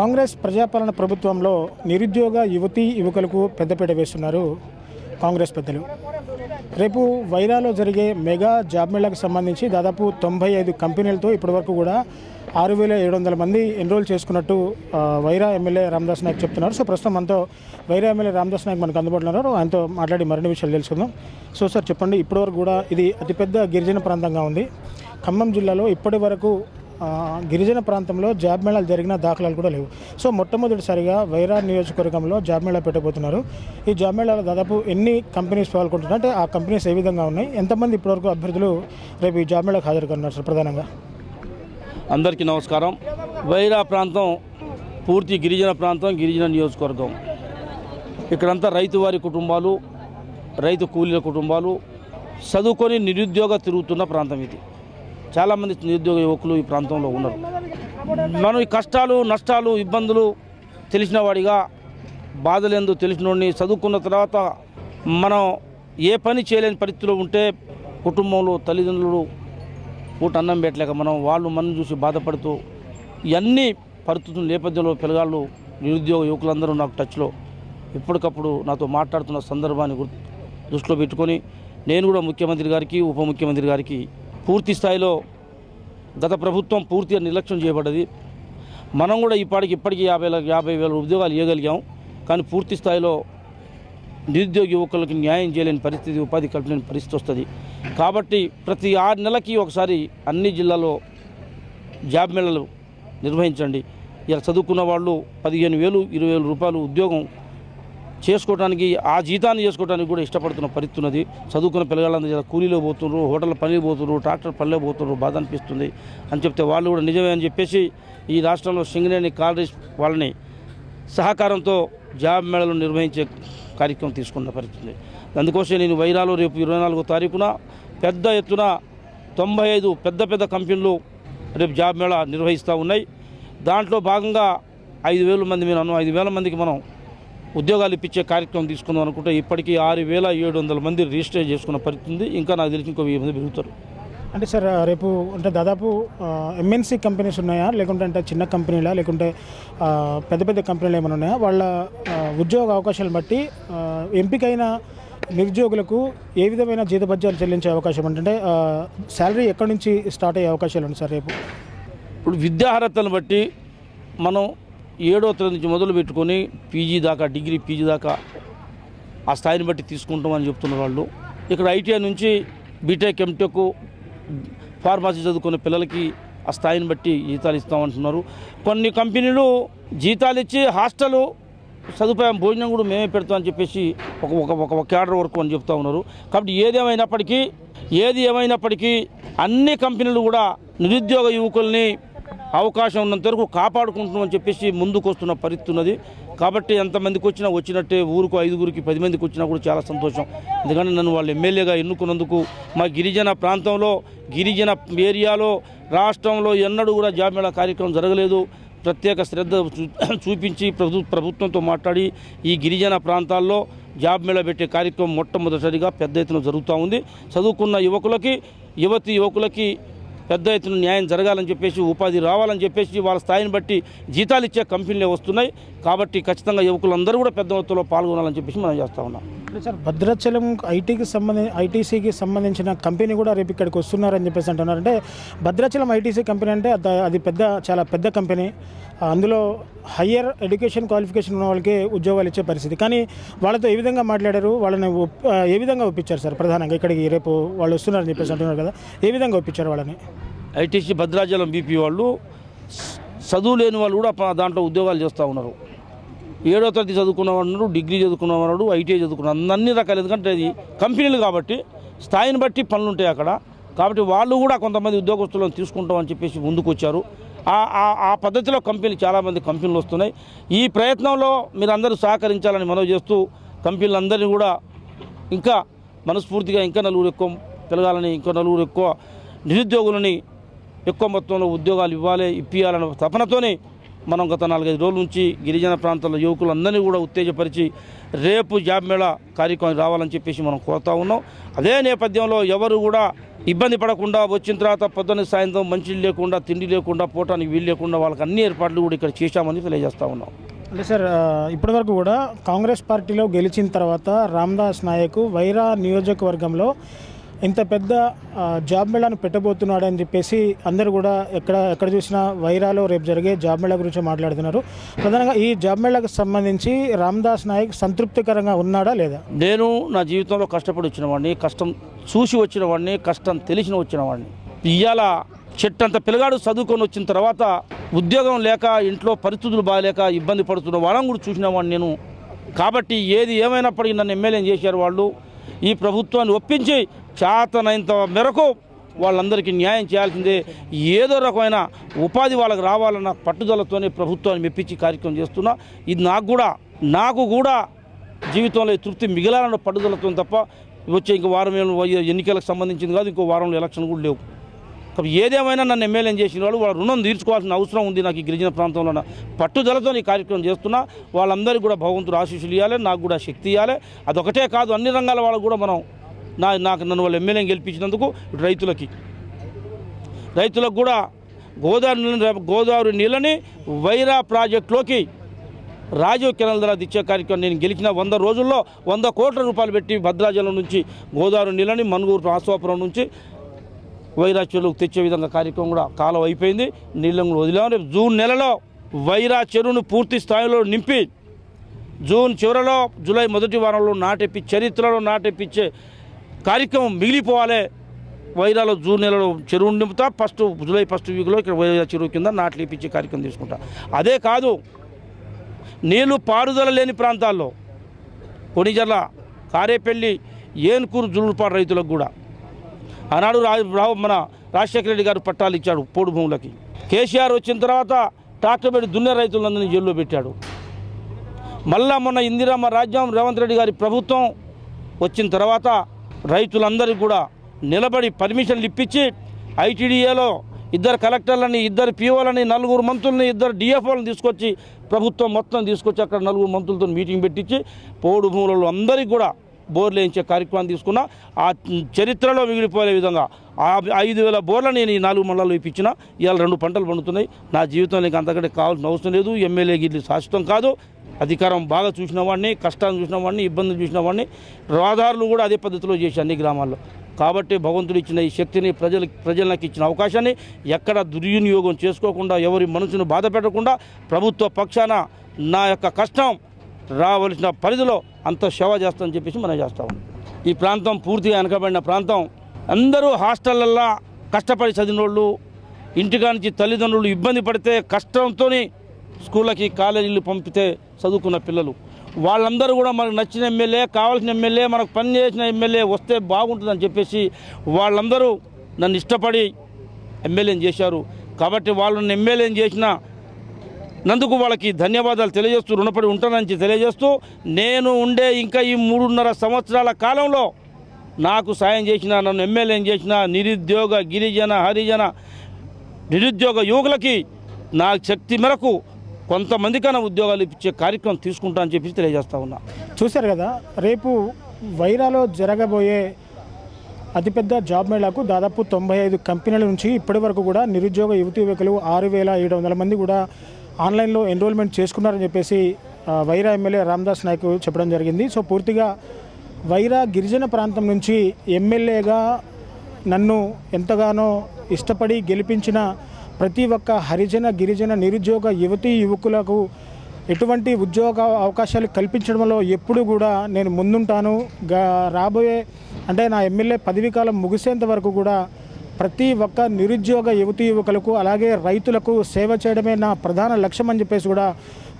కాంగ్రెస్ ప్రజాపాలన ప్రభుత్వంలో నిరుద్యోగ యువతి యువకులకు పెద్దపీట వేస్తున్నారు కాంగ్రెస్ పెద్దలు. రేపు వైరాలో జరిగే మెగా జాబ్ మేళాకు సంబంధించి దాదాపు తొంభై ఐదు కంపెనీలతో ఇప్పటివరకు కూడా ఆరు వేల ఏడు వందల మంది ఎన్రోల్ చేసుకున్నట్టు వైరా ఎమ్మెల్యే రామదాస్ నాయక్ చెప్తున్నారు. సో ప్రస్తుతం మనతో వైరా ఎమ్మెల్యే రామదాస్ నాయక్ మనకు అందుబాటులో ఉన్నారు. ఆయనతో మాట్లాడి మరిన్ని విషయాలు తెలుసుకుందాం. సో సార్ చెప్పండి. ఇప్పటివరకు కూడా ఇది అతిపెద్ద గిరిజన ప్రాంతంగా ఉంది. ఖమ్మం జిల్లాలో ఇప్పటి వరకు గిరిజన ప్రాంతంలో జాబ్ మేళాలు జరిగిన దాఖలాలు కూడా లేవు. సో మొట్టమొదటిసారిగా వైరా నియోజకవర్గంలో జాబ్ మేళా పెట్టబోతున్నారు. ఈ జాబ్ మేళాలో దాదాపు ఎన్ని కంపెనీస్ పాల్గొంటున్నారు? అంటే ఆ కంపెనీస్ ఏ విధంగా ఉన్నాయి? ఎంతమంది ఇప్పటివరకు అభ్యర్థులు రేపు ఈ జాబ్ మేళాకు హాజరు కానున్నారు సార్ ప్రధానంగా? అందరికీ నమస్కారం. వైరా ప్రాంతం పూర్తి గిరిజన ప్రాంతం గిరిజన నియోజకవర్గం. ఇక్కడంతా రైతు వారి కుటుంబాలు రైతు కూలీల కుటుంబాలు చదువుకొని నిరుద్యోగ తిరుగుతున్న ప్రాంతం ఇది. చాలామంది నిరుద్యోగ యువకులు ఈ ప్రాంతంలో ఉన్నారు. మనం ఈ కష్టాలు నష్టాలు ఇబ్బందులు తెలిసిన వాడిగా తెలిసినోడిని చదువుకున్న తర్వాత మనం ఏ పని చేయలేని పరిస్థితిలో ఉంటే కుటుంబంలో తల్లిదండ్రులు పూట అన్నం పెట్టలేక మనం వాళ్ళు మనం చూసి బాధపడుతూ ఇవన్నీ పరిస్థితుల నేపథ్యంలో పిల్లగాళ్ళు నిరుద్యోగ యువకులందరూ నాకు టచ్లో ఎప్పటికప్పుడు నాతో మాట్లాడుతున్న సందర్భాన్ని దృష్టిలో పెట్టుకొని నేను కూడా ముఖ్యమంత్రి గారికి ఉప ముఖ్యమంత్రి గారికి పూర్తి స్థాయిలో గత ప్రభుత్వం పూర్తిగా నిర్లక్ష్యం చేయబడ్డది. మనం కూడా ఇప్పటికి ఇప్పటికీ యాభై యాభై వేల ఉద్యోగాలు ఇవ్వగలిగాం కానీ పూర్తి స్థాయిలో నిరుద్యోగ యువకులకు న్యాయం చేయలేని పరిస్థితి ఉపాధి కల్పించలేని పరిస్థితి వస్తుంది. కాబట్టి ప్రతి ఆరు నెలలకి ఒకసారి అన్ని జిల్లాలో జాబ్ మేళలు నిర్వహించండి. ఇలా చదువుకున్న వాళ్ళు పదిహేను వేలు ఇరవై వేల రూపాయలు ఉద్యోగం చేసుకోవడానికి ఆ జీతాన్ని చేసుకోవడానికి కూడా ఇష్టపడుతున్న పరిస్థితి ఉన్నది. చదువుకున్న పిల్లగాళ్ళందరూ కూలీలో పోతున్నారు హోటల్ పనిలో పోతున్నారు ట్రాక్టర్ పనిలో పోతున్నారు బాధ అనిపిస్తుంది అని చెప్తే వాళ్ళు కూడా నిజమే అని చెప్పేసి ఈ రాష్ట్రంలో సింగరేణి కాలరీస్ వాళ్ళని సహకారంతో జాబ్ మేళలు నిర్వహించే కార్యక్రమం తీసుకున్న పరిస్థితుంది అందుకోసం నేను వైరాలో రేపు ఇరవై నాలుగో తారీఖున పెద్ద ఎత్తున తొంభై ఐదు పెద్ద పెద్ద కంపెనీలు రేపు జాబ్ మేళా నిర్వహిస్తూ ఉన్నాయి. దాంట్లో భాగంగా ఐదు వేల మంది మేము ఐదు వేల మందికి మనం ఉద్యోగాలు ఇప్పించే కార్యక్రమం తీసుకుందాం అనుకుంటే ఇప్పటికీ ఆరు వేల ఏడు వందల మంది రిజిస్టర్ చేసుకున్న పరిస్థితి ఉంది. ఇంకా నాకు తెలిసి ఇంకో వెయ్యి మంది పెరుగుతారు. అంటే సార్ రేపు అంటే దాదాపు ఎంఎన్సీ కంపెనీస్ ఉన్నాయా? లేకుంటే అంటే చిన్న కంపెనీలా? లేకుంటే పెద్ద పెద్ద కంపెనీలు ఏమైనా ఉన్నాయా? వాళ్ళ ఉద్యోగ అవకాశాలను బట్టి ఎంపికైన నిరుద్యోగులకు ఏ విధమైన జీతభత్యాలు చెల్లించే అవకాశం అంటే శాలరీ ఎక్కడి నుంచి స్టార్ట్ అయ్యే అవకాశాలు ఉన్నాయి సార్ రేపు? ఇప్పుడు విద్యార్హతలను బట్టి మనం ఏడో తరగతి నుంచి మొదలు పెట్టుకొని పీజీ దాకా డిగ్రీ పీజీ దాకా ఆ స్థాయిని బట్టి తీసుకుంటామని చెప్తున్న వాళ్ళు. ఇక్కడ ఐటీఐ నుంచి బీటెక్ ఎంటెక్ ఫార్మసీ చదువుకునే పిల్లలకి ఆ స్థాయిని బట్టి జీతాలు ఇస్తామంటున్నారు కొన్ని కంపెనీలు జీతాలు ఇచ్చి హాస్టల్ సదుపాయం భోజనం కూడా మేమే పెడతామని చెప్పేసి ఒక ఒక ఒక ఒక క్యాడర్ వరకు అని చెప్తా ఉన్నారు. కాబట్టి ఏది ఏమైనప్పటికీ ఏది ఏమైనప్పటికీ అన్ని కంపెనీలు కూడా నిరుద్యోగ యువకుల్ని అవకాశం ఉన్నంత వరకు కాపాడుకుంటున్నామని చెప్పేసి ముందుకు వస్తున్న పరిస్థితి ఉన్నది. కాబట్టి ఎంతమందికి వచ్చినా వచ్చినట్టే ఊరుకు ఐదుగురికి పది మందికి వచ్చినా కూడా చాలా సంతోషం. ఎందుకంటే నన్ను వాళ్ళు ఎమ్మెల్యేగా ఎన్నుకున్నందుకు మా గిరిజన ప్రాంతంలో గిరిజన ఏరియాలో రాష్ట్రంలో ఎన్నడూ కూడా జాబ్ కార్యక్రమం జరగలేదు. ప్రత్యేక శ్రద్ధ చూపించి ప్రభు ప్రభుత్వంతో మాట్లాడి ఈ గిరిజన ప్రాంతాల్లో జాబ్ మేళ పెట్టే కార్యక్రమం మొట్టమొదటిసారిగా పెద్ద ఎత్తున జరుగుతూ ఉంది. చదువుకున్న యువకులకి యువతి యువకులకి పెద్ద ఎత్తున న్యాయం జరగాలని చెప్పేసి ఉపాధి రావాలని చెప్పేసి వాళ్ళ స్థాయిని బట్టి జీతాలు ఇచ్చే కంపెనీలే వస్తున్నాయి. కాబట్టి ఖచ్చితంగా యువకులందరూ కూడా పెద్ద మొత్తంలో పాల్గొనాలని చెప్పేసి మనం చేస్తా ఉన్నాం. సార్ భద్రాచలం ఐటీకి సంబంధించి ఐటీసీకి సంబంధించిన కంపెనీ కూడా రేపు ఇక్కడికి వస్తున్నారని చెప్పేసి అంటున్నారు. అంటే భద్రాచలం ఐటీసీ కంపెనీ అంటే అద- పెద్ద చాలా పెద్ద కంపెనీ. అందులో హయ్యర్ ఎడ్యుకేషన్ క్వాలిఫికేషన్ ఉన్న వాళ్ళకి ఉద్యోగాలు ఇచ్చే పరిస్థితి. కానీ వాళ్ళతో ఏ విధంగా మాట్లాడారు? వాళ్ళని ఏ విధంగా ఒప్పించారు సార్ ప్రధానంగా ఇక్కడికి రేపు వాళ్ళు వస్తున్నారని చెప్పేసి అంటున్నారు కదా? ఏ విధంగా ఒప్పించారు వాళ్ళని? ఐటీసీ భద్రాచలం బీపీ వాళ్ళు చదువు లేని వాళ్ళు కూడా దాంట్లో ఉద్యోగాలు చేస్తూ ఉన్నారు. ఏడో తరగతి చదువుకున్నవాడు డిగ్రీ చదువుకున్నవాడు ఐటీఐ చదువుకున్న అన్ని రకాలు ఎందుకంటే అది కంపెనీలు కాబట్టి స్థాయిని బట్టి పనులు ఉంటాయి అక్కడ. కాబట్టి వాళ్ళు కూడా కొంతమంది ఉద్యోగస్తులను తీసుకుంటామని చెప్పేసి ముందుకు వచ్చారు ఆ ఆ- ఆ పద్ధతిలో కంపెనీలు చాలామంది కంపెనీలు వస్తున్నాయి. ఈ ప్రయత్నంలో మీరు అందరూ సహకరించాలని మనవి చేస్తూ కంపెనీలందరినీ కూడా ఇంకా మనస్ఫూర్తిగా ఇంకా నలుగురు ఎక్కువ పెరగాలని ఇంకా నలుగురు ఎక్కువ నిరుద్యోగులని ఎక్కువ మొత్తంలో ఉద్యోగాలు ఇవ్వాలి ఇప్పియాలన్న తపనతోనే మనం గత నాలుగైదు రోజుల నుంచి గిరిజన ప్రాంతాల యువకులందరినీ కూడా ఉత్తేజపరిచి రేపు జాబ్ మేళా కార్యక్రమం రావాలని చెప్పేసి మనం కోరుతా ఉన్నాం. అదే నేపథ్యంలో ఎవరు కూడా ఇబ్బంది పడకుండా వచ్చిన తర్వాత పొద్దున్న సాయంత్రం మంచి లేకుండా తిండి లేకుండా పోవటానికి వీలు లేకుండా వాళ్ళకి అన్ని ఏర్పాట్లు కూడా ఇక్కడ చేశామని తెలియజేస్తా ఉన్నాం. అంటే సార్ ఇప్పటివరకు కూడా కాంగ్రెస్ పార్టీలో గెలిచిన తర్వాత రామ్దాస్ నాయక్ వైరా నియోజకవర్గంలో ఇంత పెద్ద జాబ్ మేళాను పెట్టబోతున్నాడు అని చెప్పేసి అందరూ కూడా ఎక్కడ ఎక్కడ చూసినా వైరాలో రేపు జరిగే జాబ్ మేళా గురించి మాట్లాడుతున్నారు. ప్రధానంగా ఈ జాబ్ మేళాకు సంబంధించి రామ్దాస్ నాయక్ సంతృప్తికరంగా ఉన్నాడా లేదా? నేను నా జీవితంలో కష్టపడి వచ్చిన వాడిని కష్టం చూసి వచ్చిన వాడిని కష్టం తెలిసిన వచ్చిన వాడిని. ఇవాళ చెట్టంత పిల్లగాడు చదువుకొని వచ్చిన తర్వాత ఉద్యోగం లేక ఇంట్లో పరిస్థితులు బాగాలేక ఇబ్బంది పడుతున్న వాళ్ళని కూడా చూసిన వాడిని నేను. కాబట్టి ఏది ఏమైనప్పటికీ నన్ను ఎమ్మెల్యేని చేశారు వాళ్ళు. ఈ ప్రభుత్వాన్ని ఒప్పించి చేతనైనంత మేరకు వాళ్ళందరికీ న్యాయం చేయాల్సిందే. ఏదో రకమైన ఉపాధి వాళ్ళకి రావాలన్న పట్టుదలతోనే ప్రభుత్వాన్ని మెప్పించి కార్యక్రమం చేస్తున్నా. ఇది నాకు కూడా నాకు కూడా జీవితంలో తృప్తి మిగిలాలన్న పట్టుదలతో తప్ప వచ్చే ఇంకో వారం ఎన్నికలకు సంబంధించింది కాదు ఇంకో వారంలో ఎలక్షన్ కూడా లేవు. కాబట్టి ఏదేమైనా నన్ను ఎమ్మెల్యే చేసిన వాళ్ళు వాళ్ళ రుణం తీర్చుకోవాల్సిన అవసరం ఉంది నాకు ఈ గిరిజన ప్రాంతంలో ఉన్న పట్టుదలతో ఈ కార్యక్రమం చేస్తున్నా. వాళ్ళందరికీ కూడా భగవంతుడు ఆశీస్సులు ఇవ్వాలి నాకు కూడా శక్తి ఇవ్వాలి అదొకటే కాదు అన్ని రంగాల వాళ్ళకు కూడా మనం నా నాకు నన్ను వాళ్ళు ఎమ్మెల్యేని గెలిపించినందుకు రైతులకి. రైతులకు కూడా గోదావరి నీళ్ళని గోదావరి నీళ్ళని వైరా ప్రాజెక్టులోకి రాజీవ్ కెనాల్ ద్వారా ఇచ్చే కార్యక్రమం నేను గెలిచిన వంద రోజుల్లో వంద కోట్ల రూపాయలు పెట్టి భద్రాచలం నుంచి గోదావరి నీళ్ళని మనుగూరు ఆశ్వాపురం నుంచి వైరా చెరువుకు తెచ్చే విధంగా కార్యక్రమం కూడా కాలం అయిపోయింది. నీళ్ళను కూడా రేపు జూన్ నెలలో వైరా చెరువును పూర్తి స్థాయిలో నింపి జూన్ చివరిలో జూలై మొదటి వారంలో నాటెప్పి చరిత్రలో నాటెప్పించే కార్యక్రమం మిగిలిపోవాలి. వైరాలో జూన్ నెలలో చెరువు నింపుతా ఫస్ట్ జూలై ఫస్ట్ వీక్లో ఇక్కడ వైరా చెరువు కింద నాట్లు ఇప్పించే కార్యక్రమం తీసుకుంటా. అదే కాదు నీళ్ళు పారుదల లేని ప్రాంతాల్లో కొనిజర్ల కారేపల్లి ఏన్కూరు జులుపాడు రైతులకు కూడా. ఆనాడు రా రావు మన రాజశేఖర రెడ్డి గారు పట్టాలు ఇచ్చాడు పోడు భూములకి. కేసీఆర్ వచ్చిన తర్వాత ట్రాక్టర్ పెట్టి దున్నే రైతులందరినీ జైల్లో పెట్టాడు. మళ్ళా మొన్న ఇందిరమ్మ రాజ్యం రేవంత్ రెడ్డి గారి ప్రభుత్వం వచ్చిన తర్వాత రైతులందరికీ కూడా నిలబడి పర్మిషన్లు ఇప్పించి ఐటీడీఏలో ఇద్దరు కలెక్టర్లని ఇద్దరు పీఓలని నలుగురు మంత్రులని ఇద్దరు డిఎఫ్ఓలను తీసుకొచ్చి ప్రభుత్వం మొత్తం తీసుకొచ్చి అక్కడ నలుగురు మంత్రులతో మీటింగ్ పెట్టించి పోడు భూములలో అందరికీ కూడా బోర్లు వేయించే కార్యక్రమం తీసుకున్నా ఆ చరిత్రలో మిగిలిపోయే విధంగా ఆ ఐదు వేల బోర్లు నేను ఈ నాలుగు మండలాలు ఇప్పించిన. ఇవాళ రెండు పంటలు పండుతున్నాయి. నా జీవితంలో అంతకంటే కావాల్సిన అవసరం లేదు. ఎమ్మెల్యే గిల్లి శాశ్వతం కాదు. అధికారం బాగా చూసిన వాడిని కష్టాన్ని చూసిన వాడిని ఇబ్బందులు చూసిన వాడిని రహదారులు కూడా అదే పద్ధతిలో చేసి అన్ని గ్రామాల్లో. కాబట్టి భగవంతుడు ఇచ్చిన ఈ శక్తిని ప్రజలు ప్రజలకు ఇచ్చిన అవకాశాన్ని ఎక్కడ దుర్వినియోగం చేసుకోకుండా ఎవరి మనసును బాధ పెట్టకుండా ప్రభుత్వ పక్షాన నా యొక్క కష్టం రావలసిన పరిధిలో అంత సేవ చేస్తామని చెప్పేసి మనం చేస్తాం ఈ ప్రాంతం పూర్తిగా వెనకబడిన ప్రాంతం. అందరూ హాస్టళ్ళల్లో కష్టపడి చదివిన వాళ్ళు నుంచి తల్లిదండ్రులు ఇబ్బంది పడితే కష్టంతో స్కూళ్ళకి కాలేజీలు పంపితే చదువుకున్న పిల్లలు. వాళ్ళందరూ కూడా మనకు నచ్చిన ఎమ్మెల్యే కావాల్సిన ఎమ్మెల్యే మనకు పని చేసిన ఎమ్మెల్యే వస్తే బాగుంటుందని చెప్పేసి వాళ్ళందరూ నన్ను ఇష్టపడి ఎమ్మెల్యేని చేశారు. కాబట్టి వాళ్ళని ఎమ్మెల్యేని చేసిన నందుకు వాళ్ళకి ధన్యవాదాలు తెలియజేస్తూ రుణపడి ఉంటానని తెలియజేస్తూ నేను ఉండే ఇంకా ఈ మూడున్నర సంవత్సరాల కాలంలో నాకు సాయం చేసిన నన్ను ఎమ్మెల్యేని చేసిన నిరుద్యోగ గిరిజన హరిజన నిరుద్యోగ యువకులకి నా శక్తి మేరకు కొంతమందికైనా ఉద్యోగాలు ఇచ్చే కార్యక్రమం తీసుకుంటా అని చెప్పి తెలియజేస్తా ఉన్నా. చూశారు కదా రేపు వైరాలో జరగబోయే అతిపెద్ద జాబ్ మేళాకు దాదాపు తొంభై ఐదు కంపెనీల నుంచి ఇప్పటి వరకు కూడా నిరుద్యోగ యువతి యువకులు ఆరు వేల ఏడు వందల మంది కూడా ఆన్లైన్లో ఎన్రోల్మెంట్ చేసుకున్నారని చెప్పేసి వైరా ఎమ్మెల్యే రామ్దాస్ నాయక్ చెప్పడం జరిగింది. సో పూర్తిగా వైరా గిరిజన ప్రాంతం నుంచి ఎమ్మెల్యేగా నన్ను ఎంతగానో ఇష్టపడి గెలిపించిన ప్రతి ఒక్క హరిజన గిరిజన నిరుద్యోగ యువతీ యువకులకు ఎటువంటి ఉద్యోగ అవకాశాలు కల్పించడంలో ఎప్పుడు కూడా నేను ముందుంటాను. గా రాబోయే అంటే నా ఎమ్మెల్యే పదవీ కాలం ముగిసేంత వరకు కూడా ప్రతి ఒక్క నిరుద్యోగ యువతీ యువకులకు అలాగే రైతులకు సేవ చేయడమే నా ప్రధాన లక్ష్యం అని చెప్పేసి కూడా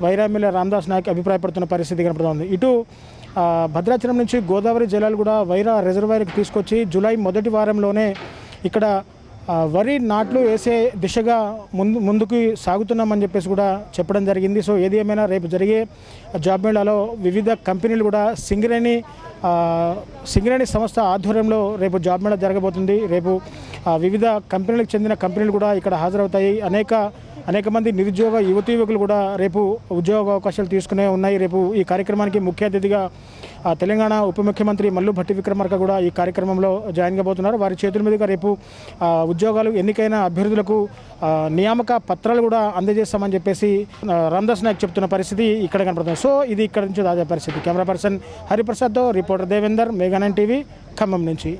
వైరా ఎమ్మెల్యే రామదాస్ నాయక్ అభిప్రాయపడుతున్న పరిస్థితి కనపడుతుంది. ఇటు భద్రాచలం నుంచి గోదావరి జలాలు కూడా వైరా రిజర్వాయర్కి తీసుకొచ్చి జూలై మొదటి వారంలోనే ఇక్కడ వరి నాట్లు వేసే దిశగా ముందు ముందుకు సాగుతున్నామని చెప్పేసి కూడా చెప్పడం జరిగింది. సో ఏది ఏమైనా రేపు జరిగే జాబ్ మేళాలో వివిధ కంపెనీలు కూడా సింగరేణి సింగరేణి సంస్థ ఆధ్వర్యంలో రేపు జాబ్ మేళా జరగబోతుంది. రేపు వివిధ కంపెనీలకు చెందిన కంపెనీలు కూడా ఇక్కడ హాజరవుతాయి. అనేక అనేక మంది నిరుద్యోగ యువతి యువకులు కూడా రేపు ఉద్యోగ అవకాశాలు తీసుకునే ఉన్నాయి. రేపు ఈ కార్యక్రమానికి ముఖ్య అతిథిగా తెలంగాణ ఉప ముఖ్యమంత్రి మల్లు భట్టి విక్రమార్క కూడా ఈ కార్యక్రమంలో జాయిన్ కాబోతున్నారు. వారి చేతుల మీదుగా రేపు ఉద్యోగాలు ఎన్నికైన అభ్యర్థులకు నియామక పత్రాలు కూడా అందజేస్తామని చెప్పేసి ఆ, రామ్దాస్ నాయక్ చెప్తున్న పరిస్థితి ఇక్కడ కనపడుతుంది. సో ఇది ఇక్కడ నుంచి తాజా పరిస్థితి. కెమెరా పర్సన్ హరిప్రసాద్తో రిపోర్టర్ దేవేందర్ మేఘానన్ టీవీ ఖమ్మం నుంచి.